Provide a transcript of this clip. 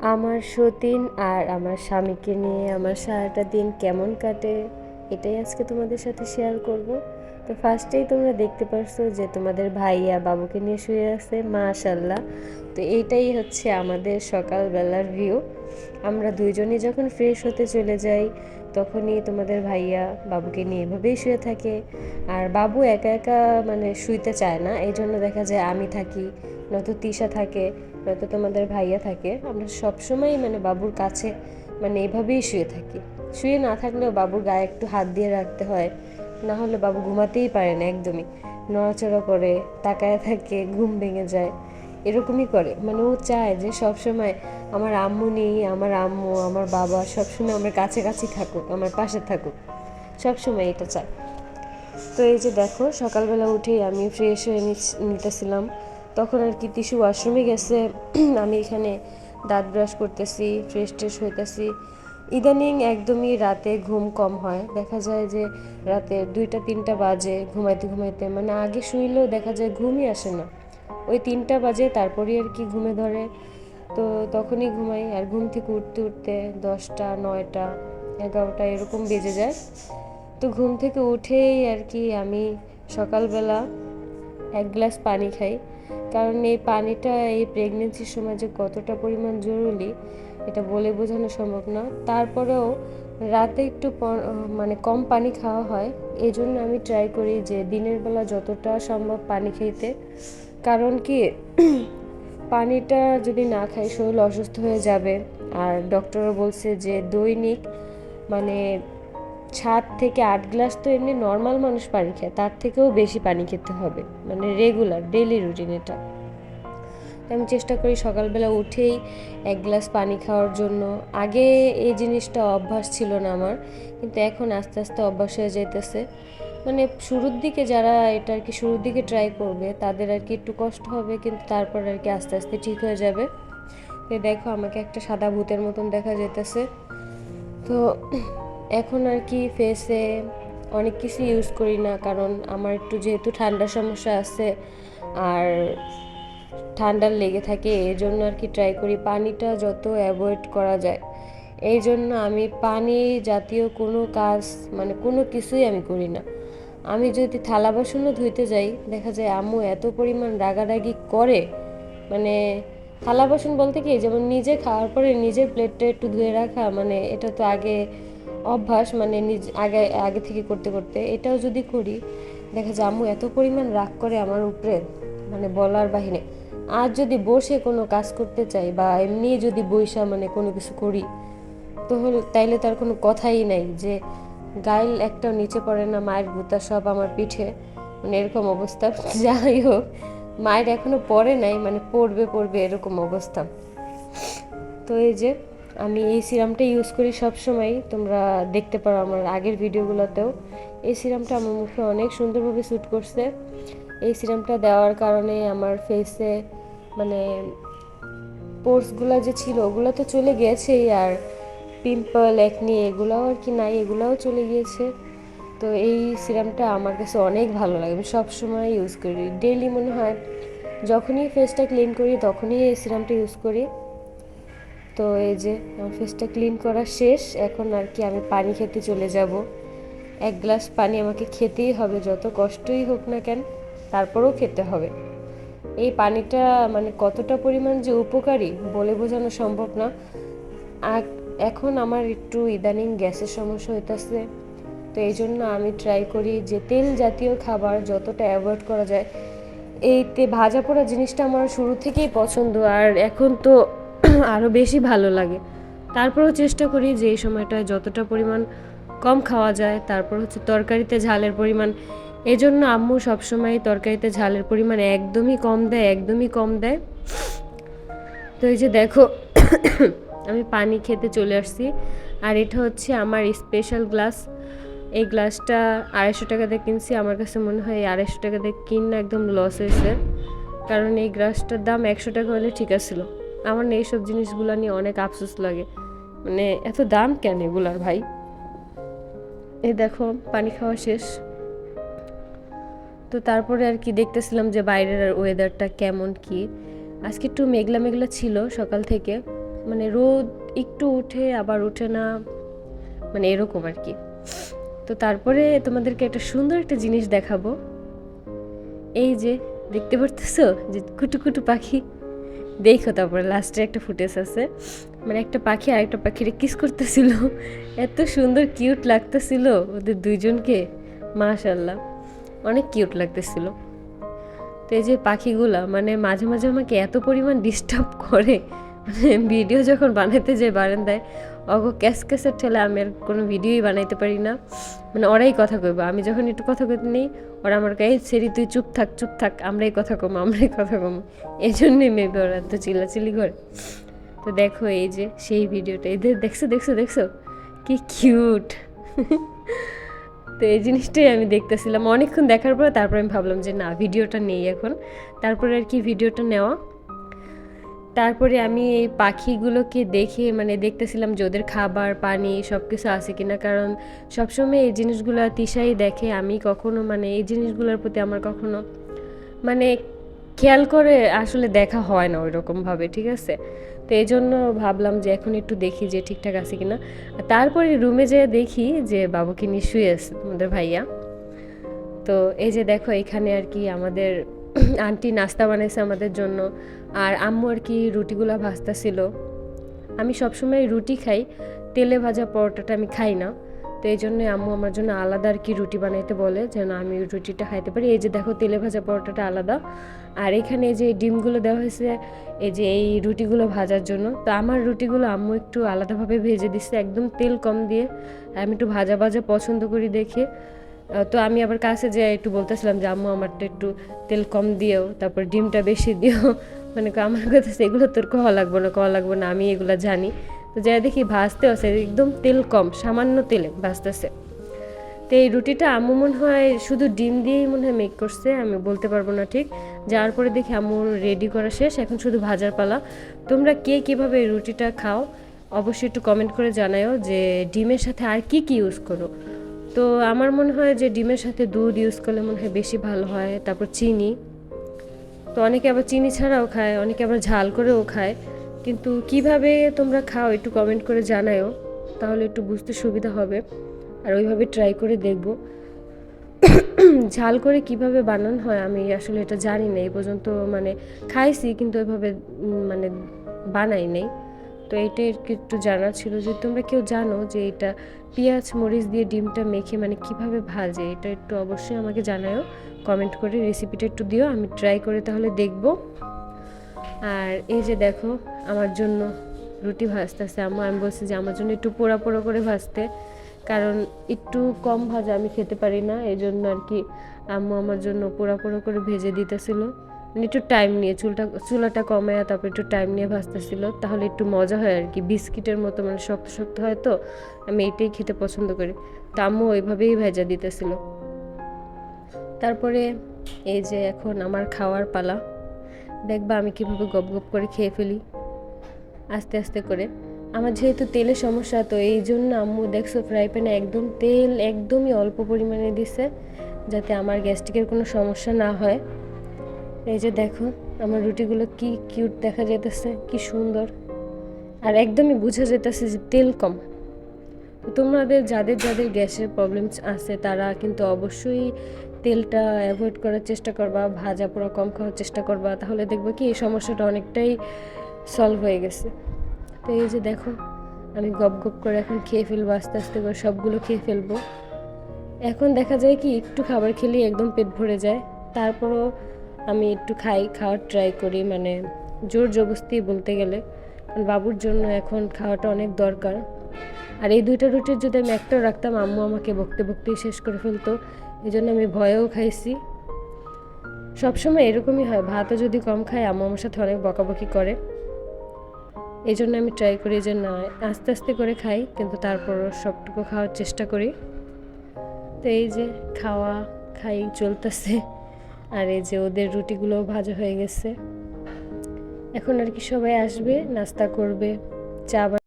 আমার সতীন আর আমার স্বামীকে নিয়ে আমার সারাটা দিন কেমন কাটে? এটাই আজকে তোমাদের সাথে শেয়ার করব। তো ফার্স্টেই তোমরা দেখতে পারছ যে তোমাদের ভাইয়া বাবুকে নিয়ে শুয়ে আছে মাশাল্লাহ তো এইটাই হচ্ছে আমাদের সকালবেলার ভিউ আমরা দুইজনই যখন ফ্রেশ হতে চলে যাই, তখনই তোমাদের ভাইয়া বাবুকে নিয়ে এভাবেই শুয়ে থাকে। আর বাবু একা একা মানে শুইতে চায় না এই জন্য দেখা যায় আমি থাকি, নয়তো তিশা থাকে, নয়তো তোমাদের ভাইয়া থাকে। আমরা সবসময় মানে বাবুর কাছে মানে এভাবেই শুয়ে থাকি। শুয়ে না থাকলেও বাবুর গায়ে একটু হাত দিয়ে রাখতে হয়। না হলে বাবু ঘুমাতেই পারে না একদমই। নড়াচড়া করে, তাকায় থাকে, ঘুম ভেঙে যায়। এরকমই করে। মানে ও চায় যে সব সময় আমার আম্মু নেই, আমার আম্মু, আমার বাবা সবসময় আমার কাছে কাছাকাছি থাকুক, আমার পাশে থাকুক। সবসময় এটা চায়। তো এই যে দেখো, সকালবেলা উঠেই আমি ফ্রেশ হয়ে নিতেছিলাম। তখন আর কি টিস্যু ওয়াশরুমে গেছে। আমি এখানে দাঁত ব্রাশ করতেছি ফ্রেশ ট্রেশ হইতেছি। ইদানিং একদমই রাতে ঘুম কম হয়। দেখা যায় যে রাতে দুইটা, তিনটা বাজে ঘুমাইতে ঘুমাইতে। মানে আগে শুইলেও দেখা যায় ঘুমই আসে না। ওই তিনটা বাজে তারপরেই আর কি ঘুমে ধরে। তো তখনই ঘুমাই। আর ঘুম থেকে উঠতে উঠতে দশটা, নয়টা, এগারোটা এরকম বেজে যায়। তো ঘুম থেকে উঠেই আর কি আমি সকালবেলা এক গ্লাস পানি খাই। কারণ এই পানিটা এই প্রেগনেন্সির সময় যে কতটা পরিমাণ জরুরি এটা বলে বোঝানো সম্ভব না। তারপরেও রাতে একটু মানে কম পানি খাওয়া হয়। এই জন্য আমি ট্রাই করি যে দিনের বেলা যতটা সম্ভব পানি খেতে। কারণ কি, পানিটা যদি না খাই শরীর অসুস্থ হয়ে যাবে। আর ডক্টরও বলছে যে দৈনিক মানে সাত থেকে আট গ্লাস তো এমনি নর্মাল মানুষ পানি খায়, তার থেকেও বেশি পানি খেতে হবে। মানে রেগুলার ডেলি রুটিন এটা। আমি চেষ্টা করি সকালবেলা উঠেই এক গ্লাস পানি খাওয়ার জন্য। আগে এই জিনিসটা অভ্যাস ছিল না আমার, কিন্তু এখন আস্তে আস্তে অভ্যাস হয়ে যাইতেছে। মানে শুরুর দিকে যারা এটা আর কি শুরুর দিকে ট্রাই করবে, তাদের আর কি একটু কষ্ট হবে, কিন্তু তারপর আর কি আস্তে আস্তে ঠিক হয়ে যাবে। দেখো, আমাকে একটা সাদা ভূতের মতন দেখা যেতেছে তো এখন আর কি ফেসে অনেক কিছু ইউজ করি না, কারণ আমার একটু যেহেতু ঠান্ডার সমস্যা আছে, আর ঠান্ডার লেগে থাকে এই জন্য আর কি ট্রাই করি পানিটা যত অ্যাভয়েড করা যায়। এই জন্য আমি পানি জাতীয় কোনো কাজ মানে কোনো কিছুই আমি করি না। আমি যদি থালা বাসনও ধুইতে যাই, দেখা যায় আম্মু এত পরিমাণ রাগারাগি করে মানে থালা বাসন বলতে কি, যেমন নিজে খাওয়ার পরে নিজের প্লেটটা একটু ধুয়ে রাখা মানে এটা তো আগে অভ্যাস মানে নিজ, আগে আগে থেকে করতে করতে। এটাও যদি করি, দেখা যায় আম্মু এত পরিমাণ রাগ করে আমার উপরে মানে বলার বাহিরে। আর যদি বসে কোনো কাজ করতে চাই বা এমনি যদি বইসা মানে কোনো কিছু করি তো হল- তাইলে তার কোনো কথাই নাই যে গাইল একটাও নিচে পড়ে না, মায়ের গুতা সব আমার পিঠে। মানে এরকম অবস্থা। যাই হোক, মায়ের এখনও পড়ে নাই মানে পড়বে পড়বে এরকম অবস্থা। তো এই যে, আমি এই সিরামটা ইউজ করি সব সময় তোমরা দেখতে পারো আমার আগের ভিডিওগুলোতেও এই সিরামটা আমার মুখে অনেক সুন্দরভাবে স্যুট করছে। এই সিরামটা দেওয়ার কারণে আমার ফেসে মানে পোর্সগুলো যে ছিল, ওগুলো তো চলে গিয়েছেই আর পিম্পল একনি এগুলোও আর কি নাই, এগুলোও চলে গিয়েছে। তো এই সিরামটা আমার কাছে অনেক ভালো লাগে, আমি সবসময় ইউজ করি। ডেইলি মনে হয় যখনই ফেসটা ক্লিন করি, তখনই এই সিরামটা ইউজ করি। তো এই যে আমার ফেসটা ক্লিন করা শেষ, এখন আর কি আমি পানি খেতে চলে যাব। এক গ্লাস পানি আমাকে খেতেই হবে, যত কষ্টই হোক না কেন। তারপরেও খেতে হবে। এই পানিটা মানে কতটা পরিমাণ যে উপকারী বলে বোঝানো সম্ভব না। এখন আমার একটু ইদানিং গ্যাসের সমস্যা হইতেছে, তো এই জন্য আমি ট্রাই করি যে তেল জাতীয় খাবার যতটা অ্যাভয়েড করা যায়। এই তে ভাজা পোড়া জিনিসটা আমার শুরু থেকেই পছন্দ, আর এখন তো আরও বেশি ভালো লাগে। তারপরেও চেষ্টা করি যে এই সময়টায় যতটা পরিমাণ কম খাওয়া যায়, তারপর হচ্ছে তরকারিতে ঝালের পরিমাণ এজন্য আম্মু সবসময় তরকারিতে ঝালের পরিমাণ একদমই কম দেয়, একদমই কম দেয়। তো এই যে দেখো, আমি পানি খেতে চলে আসছি। আর এটা হচ্ছে আমার স্পেশাল গ্লাস এই গ্লাসটা আড়াইশো টাকা দিয়ে কিনছি। আমার কাছে মনে হয় আড়াইশো টাকা দিয়ে কিনা একদম লস হয়েছে। কারণ এই গ্লাসটার দাম একশো টাকা হলে ঠিক আছিল আমার না এইসব জিনিসগুলো নিয়ে অনেক আফসোস লাগে। মানে এত দাম কেন এগুলার ভাই? এই দেখো, পানি খাওয়া শেষ। তো তারপরে আর কি দেখতেছিলাম যে বাইরের আর ওয়েদারটা কেমন কি। আজকে একটু মেঘলা মেঘলা ছিল সকাল থেকে। মানে রোদ একটু উঠে, আবার উঠে না। মানে এরকম আর কি। তো তারপরে তোমাদেরকে একটা সুন্দর একটা জিনিস দেখাবো। এই যে, দেখতে পারতেছো? যে কুটু কুটু পাখি। দেখো তারপরে লাস্টে একটা ফুটেজ আছে। মানে একটা পাখি আর একটা পাখিরে কিস করতেছিল। এত সুন্দর, কিউট লাগতেছিল ওদের দুইজনকে। মাশাল্লাহ অনেক কিউট লাগতেছিল। তো এই যে পাখিগুলা মানে মাঝে মাঝে আমাকে এত পরিমাণ ডিস্টার্ব করে। মানে ভিডিও যখন বানাইতে যাই বারান্দায়, অগ ক্যাস ক্যাসের ঠেলে আমি আর কোনো ভিডিওই বানাইতে পারি না। মানে ওরাই কথা কইব, আমি যখন একটু কথা কইতে নেই, ওরা আমার গায়ে সেরি তুই চুপ থাক চুপ থাক, আমরাই কথা কম, আমরাই কথা কম। এই জন্যই মেবি ওরা তো চিল্লাচিল্লি করে। তো দেখো এই যে সেই ভিডিওটা এদের দেখছ দেখছ দেখছ? কি কিউট তো এই জিনিসটাই আমি দেখতেছিলাম। অনেকক্ষণ দেখার পরে তারপর আমি ভাবলাম যে না, ভিডিওটা নেই এখন। তারপরে আর কি ভিডিওটা নেওয়া। তারপরে আমি এই পাখিগুলোকে দেখে মানে দেখতেছিলাম যে ওদের খাবার, পানি সব কিছু আছে কিনা। কারণ সবসময় এই জিনিসগুলো তিসাই দেখে। আমি কখনো মানে এই জিনিসগুলোর প্রতি আমার কখনো মানে খেয়াল করে আসলে দেখা হয় না ওই রকমভাবে ঠিক আছে? তো এই জন্য ভাবলাম যে এখন একটু দেখি যে ঠিকঠাক আছে কিনা। তারপরে রুমে যেয়ে দেখি যে বাবুকে নিয়ে শুয়ে আছে তোমাদের ভাইয়া। তো এই যে দেখো এখানে আর কি আমাদের আন্টি নাস্তা বানাইছে আমাদের জন্য। আর আম্মু আর কি রুটিগুলো ভাজতেছিল। আমি সবসময় রুটি খাই, তেলে ভাজা পরোটাটা আমি খাই না। তো এই জন্য আম্মু আমার জন্য আলাদা আর কি রুটি বানাইতে বলে, যেন আমি রুটিটা খাইতে পারি। এই যে দেখো, তেলে ভাজা পরোটাটা আলাদা। আর এখানে যে ডিমগুলো দেওয়া হয়েছে, এই যে এই রুটিগুলো ভাজার জন্য। তো আমার রুটিগুলো আম্মু একটু আলাদাভাবে ভেজে দিচ্ছে একদম তেল কম দিয়ে। আমি একটু ভাজা ভাজা পছন্দ করি দেখে। তো আমি আবার কাছে যে একটু বলতেছিলাম যে, আম্মু, আমারটা একটু তেল কম দিও তারপর ডিমটা বেশি দিও মানে আমার কথা সেগুলো তোর কওয়া লাগবে না, কওয়া লাগবে না, আমি এগুলো জানি। তো যাই দেখি ভাজতে আছে, একদম তেল কম, সামান্য তেলে ভাজতেছে। তো এই রুটিটা আম্মু মনে হয় শুধু ডিম দিয়েই মনে হয় মেক করছে, আমি বলতে পারব না ঠিক। যাওয়ার পরে দেখি আম্মু রেডি করা শেষ, এখন শুধু ভাজার পালা। তোমরা কে কীভাবে এই রুটিটা খাও, অবশ্যই একটু কমেন্ট করে জানাও যে ডিমের সাথে আর কি কি ইউজ করো। তো আমার মনে হয় যে ডিমের সাথে দুধ ইউজ করলে মনে হয় বেশি ভালো হয়, তারপর চিনি। তো অনেকে আবার চিনি ছাড়াও খায়, অনেকে আবার ঝাল করেও খায়। কিন্তু কীভাবে তোমরা খাও একটু কমেন্ট করে জানাও তাহলে একটু বুঝতে সুবিধা হবে। আর ওইভাবে ট্রাই করে দেখব। ঝাল করে কীভাবে বানানো হয় আমি আসলে এটা জানি না, এই পর্যন্ত মানে খাইছি কিন্তু ওইভাবে মানে বানাই নেই। তো কি একটু জানা ছিল যে তোমরা কেউ জানো যে এটা পেঁয়াজ, মরিচ দিয়ে ডিমটা মেখে মানে কীভাবে ভাজে, এটা একটু অবশ্যই আমাকে জানাও কমেন্ট করে রেসিপিটা একটু দিও, আমি ট্রাই করে তাহলে দেখব। আর এই যে দেখো, আমার জন্য রুটি ভাজতেছে আম্মু। আমি বলছি যে আমার জন্য একটু পোড়া পোড়া করে ভাজতে, কারণ একটু কম ভাজা আমি খেতে পারি না। এই জন্য আর কি আম্মু আমার জন্য পোড়া পোড়া করে ভেজে দিতেছিল। মানে একটু টাইম নিয়ে, চুলটা, চুলাটা কমায় তারপর একটু টাইম নিয়ে ভাজতেছিল। তাহলে একটু মজা হয় আর কি। বিস্কিটের মতো মানে শক্ত শক্ত হয় তো, আমি এইটাই খেতে পছন্দ করি। তা আম্মু ওইভাবেই ভেজা দিতেছিল। তারপরে এই যে এখন আমার খাওয়ার পালা। দেখবা আমি কীভাবে গপ গপ করে খেয়ে ফেলি। আস্তে আস্তে করে। আমার যেহেতু তেলের সমস্যা, তো এই জন্য আম্মু দেখছ ফ্রাই প্যানে একদম তেল একদমই অল্প পরিমাণে দিছে, যাতে আমার গ্যাস্ট্রিকের কোনো সমস্যা না হয়। এই যে দেখো, আমার রুটিগুলো কি কিউট দেখা যেতেছে কি সুন্দর। আর একদমই বোঝা যেতেছে যে তেল কম। তোমাদের যাদের যাদের গ্যাসের প্রবলেমস আছে, তারা কিন্তু অবশ্যই তেলটা অ্যাভয়েড করার চেষ্টা করবা, ভাজা পোড়া কম খাওয়ার চেষ্টা করবা, তাহলে দেখবে কি এই সমস্যাটা অনেকটাই সলভ হয়ে গেছে। তো এই যে দেখো, আমি গপ গপ করে এখন খেয়ে ফেলব, আস্তে আস্তে করে সবগুলো খেয়ে ফেলব। এখন দেখা যায় কি একটু খাবার খেলেই একদম পেট ভরে যায়, তারপরও আমি একটু খাই, খাওয়ার ট্রাই করি মানে জোর জবস্তি বলতে গেলে। বাবুর জন্য এখন খাওয়াটা অনেক দরকার। আর এই দুইটা রুটির যদি আমি একটাও রাখতাম, আম্মু আমাকে বকতে বকতেই শেষ করে ফেলতো। এই জন্য আমি ভয়েও খাইছি। সবসময় এরকমই হয়, ভাতও যদি কম খাই আম্মু আমার সাথে অনেক বকাবকি করে। এই জন্য আমি ট্রাই করি যে না, আস্তে আস্তে করে খাই, কিন্তু তারপরও সবটুকু খাওয়ার চেষ্টা করি। তো এই যে খাওয়া, খাই চলতেছে, আর এই যে ওদের রুটিগুলো ভাজা হয়ে গেছে। এখন আর কি সবাই আসবে, নাস্তা করবে, চা